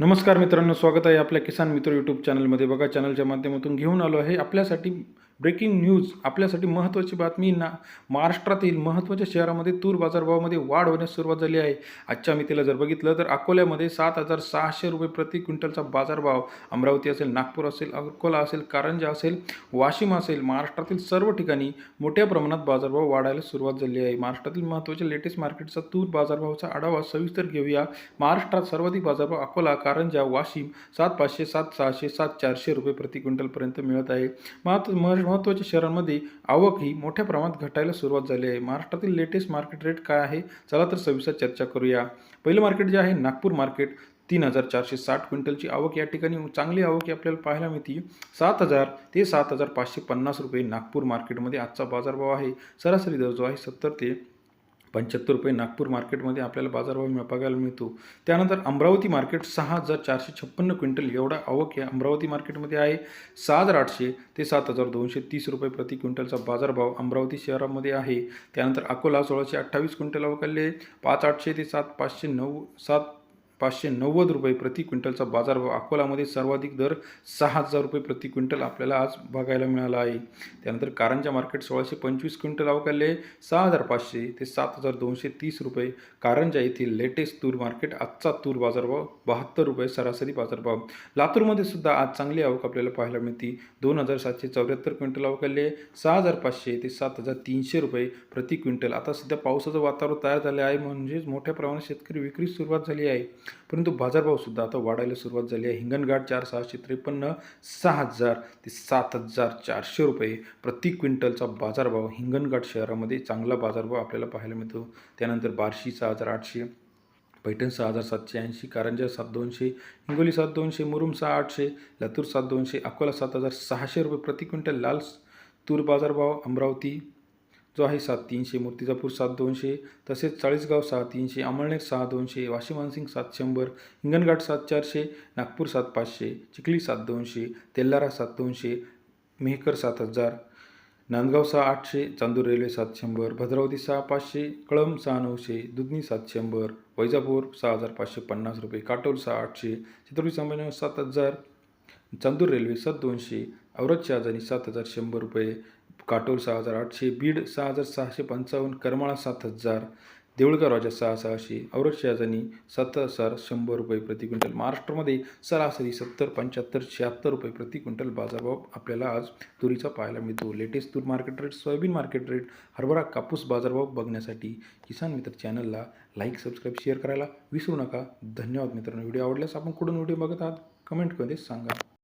नमस्कार मित्रांनो स्वागत आहे आपल्या किसान मित्र यूट्यूब चॅनलमध्ये बघा चॅनलच्या माध्यमातून घेऊन आलो आहे. आपल्यासाठी ब्रेकिंग न्यूज आपल्यासाठी महत्त्वाची बातमी ना. महाराष्ट्रातील महत्त्वाच्या शहरामध्ये तूर बाजारभावामध्ये वाढ होण्यास सुरुवात झाली आहे. आजच्या मितीला जर बघितलं तर अकोल्यामध्ये सात हजार सहाशे रुपये प्रति क्विंटलचा बाजारभाव अमरावती असेल नागपूर असेल अकोला असेल कारंजा असेल वाशिम असेल महाराष्ट्रातील सर्व ठिकाणी मोठ्या प्रमाणात बाजारभाव वाढायला सुरुवात झाली आहे. महाराष्ट्रातील महत्त्वाच्या लेटेस्ट मार्केटचा तूर बाजारभावाचा आढावा सविस्तर घेऊया. महाराष्ट्रात सर्वाधिक बाजारभाव अकोला कारंजा वाशिम सात पाचशे सात सहाशे सात चारशे रुपये प्रति क्विंटलपर्यंत मिळत आहे. महत्त्व मह- महत्त्वाच्या शहरांमध्ये आवक ही मोठ्या प्रमाणात घटायला सुरुवात झाली आहे. महाराष्ट्रातील लेटेस्ट मार्केट रेट काय आहे? चला तर सविस्तर चर्चा करूया. पहिलं मार्केट जे आहे नागपूर मार्केट तीन हजार चारशे साठ क्विंटलची आवक या ठिकाणी चांगली आवक ही आपल्याला पाहायला मिळते. सात हजार ते सात हजार पाचशे पन्नास रुपये नागपूर मार्केटमध्ये आजचा बाजारभाव आहे. सरासरी दर जो आहे सत्तर ते पंच्याहत्तर रुपये नागपूर मार्केटमध्ये आपल्याला बाजारभाव बघायला मिळतो. त्यानंतर अमरावती मार्केट सहा हजार चारशे छप्पन्न क्विंटल एवढा आवक या अमरावती मार्केटमध्ये आहे. सहा हजार आठशे ते सात हजार दोनशे तीस रुपये प्रति क्विंटलचा बाजारभाव अमरावती शहरामध्ये आहे. त्यानंतर अकोला सोळाशे अठ्ठावीस क्विंटल आवक आले पाच आठशे ते सात पाचशे नऊ सात पाचशे नव्वद रुपये प्रति क्विंटलचा बाजारभाव अकोलामध्ये सर्वाधिक दर सहा हजार रुपये प्रति क्विंटल आपल्याला आज बघायला मिळाला आहे. त्यानंतर कारंजा मार्केट सोळाशे पंचवीस क्विंटल अवकाले सहा हजार पाचशे ते सात हजार दोनशे तीस रुपये. कारंजा येथील लेटेस्ट तूर मार्केट आजचा तूर बाजारभाव बहात्तर रुपये सरासरी बाजारभाव लातूरमध्ये सुद्धा आज चांगली आवक आपल्याला पाहायला मिळते. दोन हजार सातशे चौऱ्याहत्तर क्विंटल अवकाले सहा हजार पाचशे ते सात हजार तीनशे रुपये प्रति क्विंटल. आता सध्या पावसाचं वातावरण तयार झाले आहे म्हणजेच मोठ्या प्रमाणात शेतकरी विक्री सुरुवात झाली आहे. परंतु बाजारभावसुद्धा आता वाढायला सुरुवात झाली आहे. हिंगणघाट चार सहाशे त्रेपन्न सहा हजार ते सात हजार चारशे रुपये प्रति क्विंटलचा बाजारभाव हिंगणघाट शहरामध्ये चांगला बाजारभाव आपल्याला पाहायला मिळतो. त्यानंतर बार्शी सहा हजार आठशे पैठण सहा हजार सातशे ऐंशी कारंजा सात दोनशे हिंगोली सात दोनशे मुरुम सहा आठशे लातूर सात दोनशे अकोला सात हजार सहाशे रुपये प्रति क्विंटल लाल तूर बाजारभाव अमरावती जो आहे सात तीनशे मूर्तिजापूर सात दोनशे तसेच चाळीसगाव सहा तीनशे अमळनेर सहा दोनशे वाशी मानसिंग सात शंभर हिंगणघाट सात चारशे नागपूर सात पाचशे चिखली सात दोनशे तेल्लारा सात दोनशे मेहकर सात हजार नांदगाव सहा आठशे चांदूर रेल्वे सात शंभर भद्रावती सहा पाचशे कळंब सहा नऊशे दुधनी सात शंभर वैजापूर सहा हजार पाचशे पन्नास रुपये काटोल सहा आठशे छत्रपती संभाजीनगर सात हजार चांदूर रेल्वे सात दोनशे औरत शहाजानी सात हजार शंभर रुपये काटोल सहा हजार आठशे बीड सहा हजार सहाशे पंचावन्न करमाळा सात हजार देऊळगाव राजा सहा सहाशे औरत सात हजार शंभर रुपये प्रति क्विंटल. महाराष्ट्रामध्ये सरासरी सत्तर पंच्याहत्तर शहात्तर रुपये प्रति क्विंटल बाजारभाव आपल्याला आज तुरीचा पाहायला मिळतो. लेटेस्ट तूर market rate soybean market rate हरभरा कापूस बाजारभाव बघण्यासाठी किसान मित्र चॅनलला लाईक सबस्क्राईब शेअर करायला विसरू नका. धन्यवाद मित्रांनो. व्हिडिओ आवडल्यास आपण कुठून व्हिडिओ बघत आहात? कमेंटमध्ये सांगा.